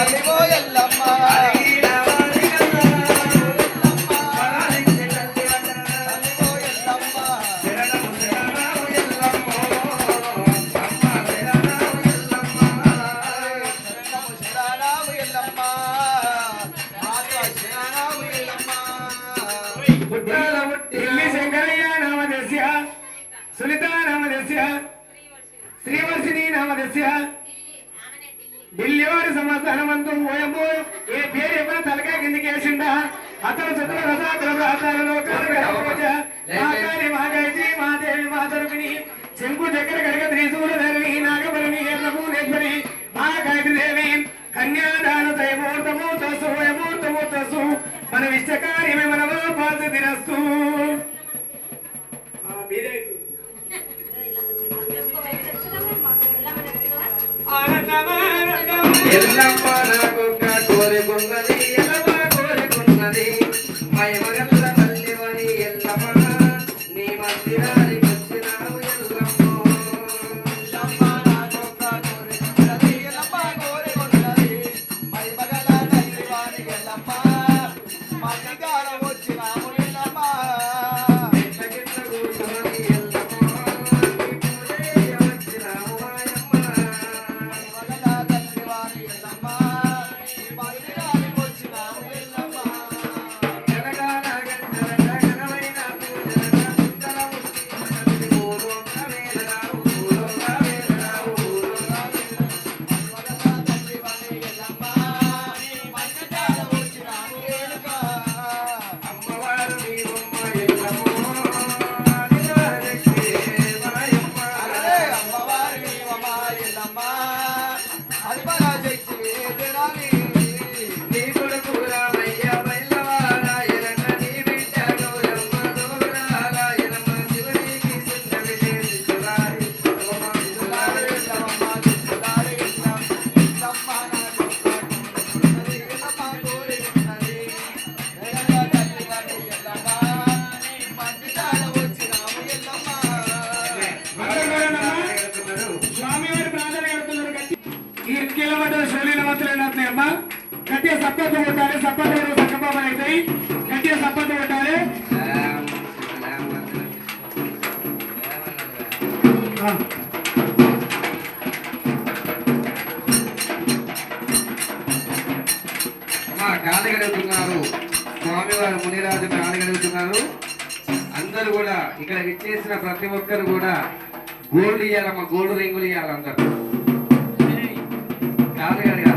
arriba. எல்லாம் కాలగడుగుతున్నారు స్వామివారు మునిరాజు కాలగడుగుతున్నారు అందరూ కూడా ఇక్కడ విచ్చేసిన ప్రతి ఒక్కరు కూడా గోల్డ్ ఇవ్వాలమ్మా గోల్డ్ రింగులు ఇవ్వాలందరూ కాలగడగ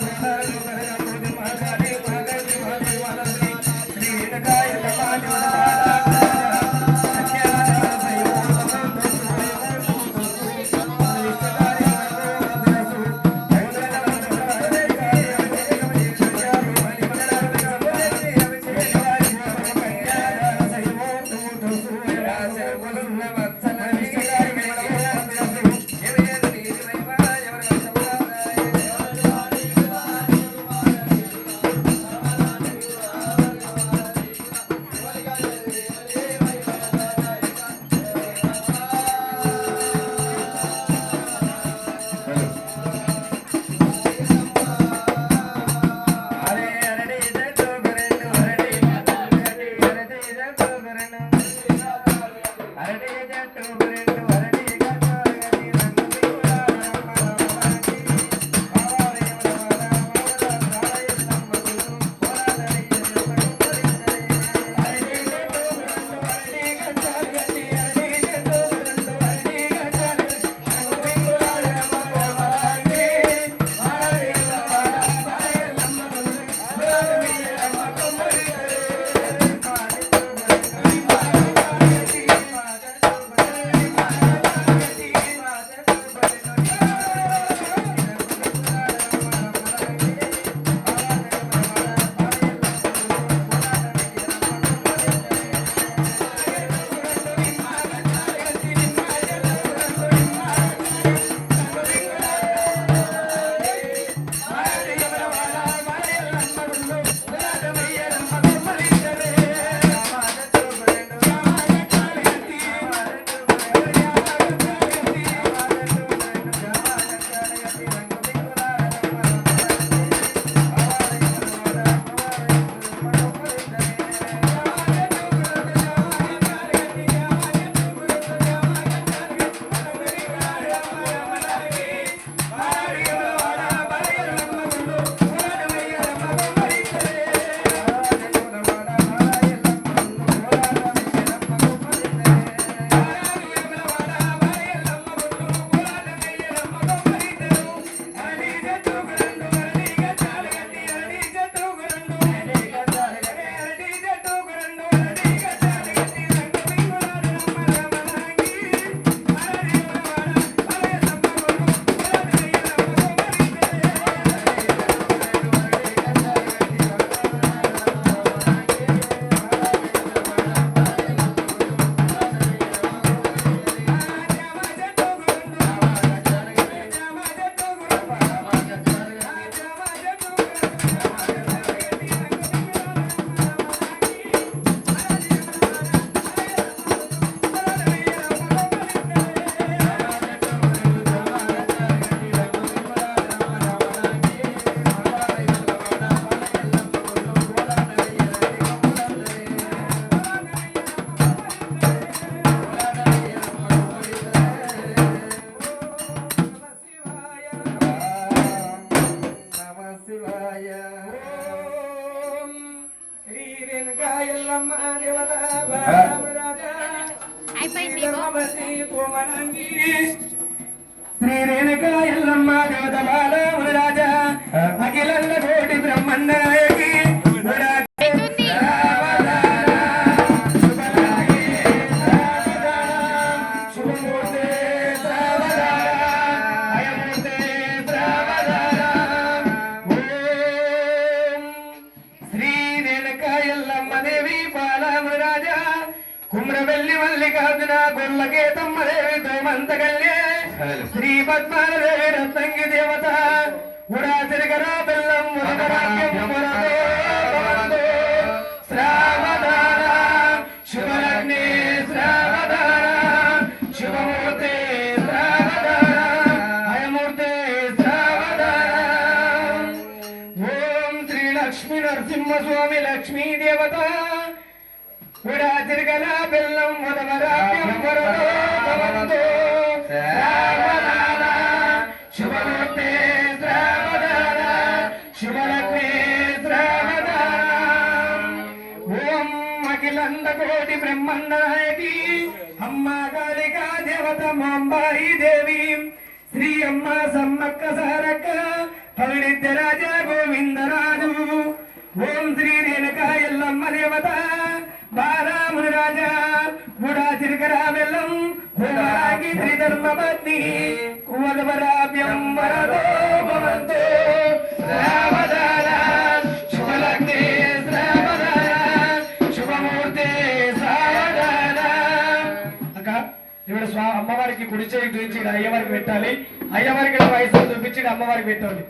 Thank you. శ్రీ రేణుకాయల్లమ్మ దేవత శ్రీ రేణుకా ఎల్లమ్మ దేవత బాలములు రాజా అఖిలంద కోటి బ్రహ్మండ మల్లికార్జున గొల్లకేతమ్మ దేవి శ్రీ పద్మాదేవి రత్నంగి దేవత. ఉడా తిరగర బెల్లం మురగరాజ్యం మురదో శ్రావధాన శుభలగ్నే శ్రావధాన శుభమూర్తే శ్రావధాన అయమూర్తే శ్రావధాన ఓం శ్రీ లక్ష్మీ నరసింహస్వామి లక్ష్మీ దేవత. విడాతిరిగల బెల్లం వదవరాజ్యం వరదో భవంతో. శ్రావధాన శుభమూర్తే శ్రావధాన శుభలగ్నే శ్రావధాన ఓం అఖిలంద కోటి బ్రహ్మండ నాయకి అమ్మ కాళికా దేవత మాంబాయి దేవి. శ్రీ అమ్మ సమ్మక్క సారక్క పవిడిద్య రాజా గోవిందరాజు. ఓం శ్రీ రేణుకా ఎల్లమ్మ దేవత బాలాముని రాజా గుడా చిరకరా వెళ్ళం. కుమారాకి త్రిధర్మపత్ని కువదవరాభ్యం వరదో భవంతో. శ్రావధాన స్వా అమ్మవారికి కుడి చేయి చూపించి అయ్యవారికి పెట్టాలి. అయ్యవారికి వయసు చూపించి అమ్మవారికి పెట్టాలి.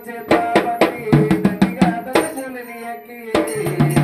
వల్ల వచ్చే తాపని దండిగా దొరుకుని ఎక్కి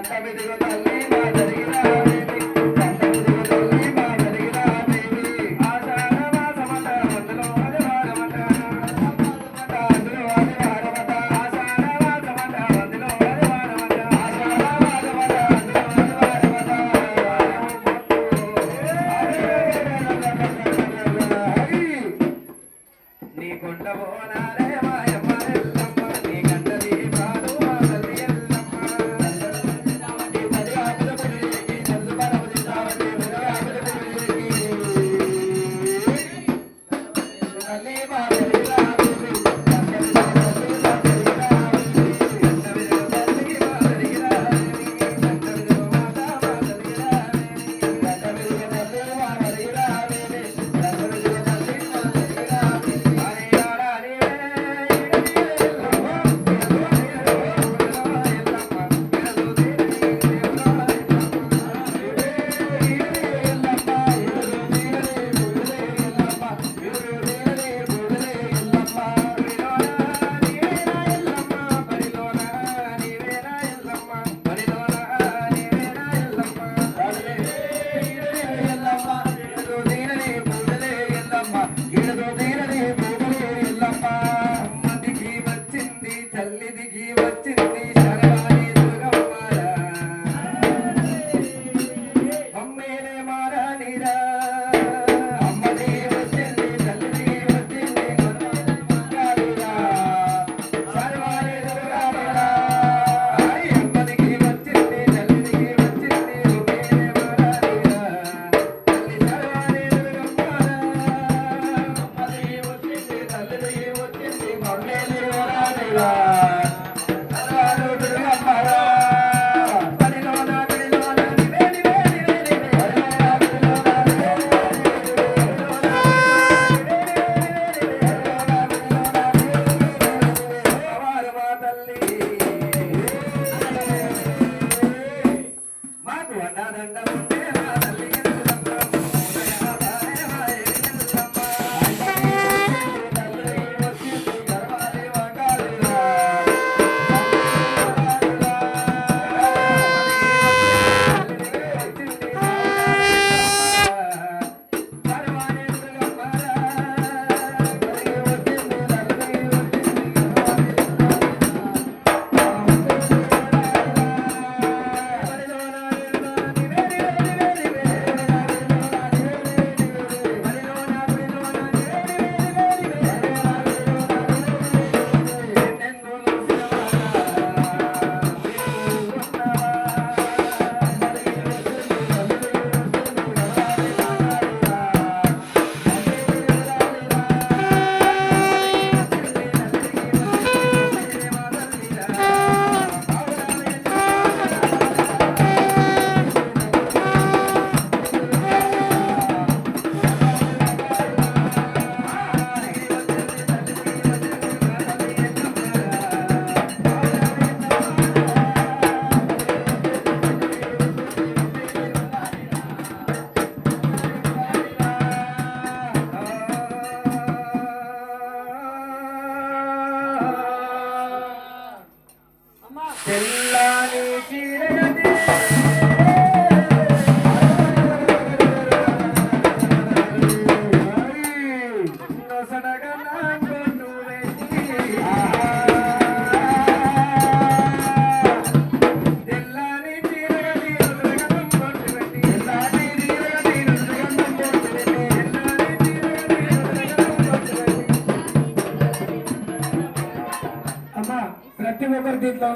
他被这个蛋勒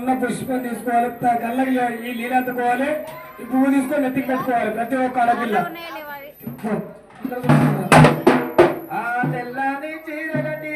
ఉన్న పుష్పం తీసుకోవాలి గల్లకు ఈ నీళ్ళు అందుకోవాలి. ఈ పువ్వు తీసుకొని నెత్తికి పెట్టుకోవాలి ప్రతి ఒక్క అడగిల్ల తెల్లని చీరగట్టి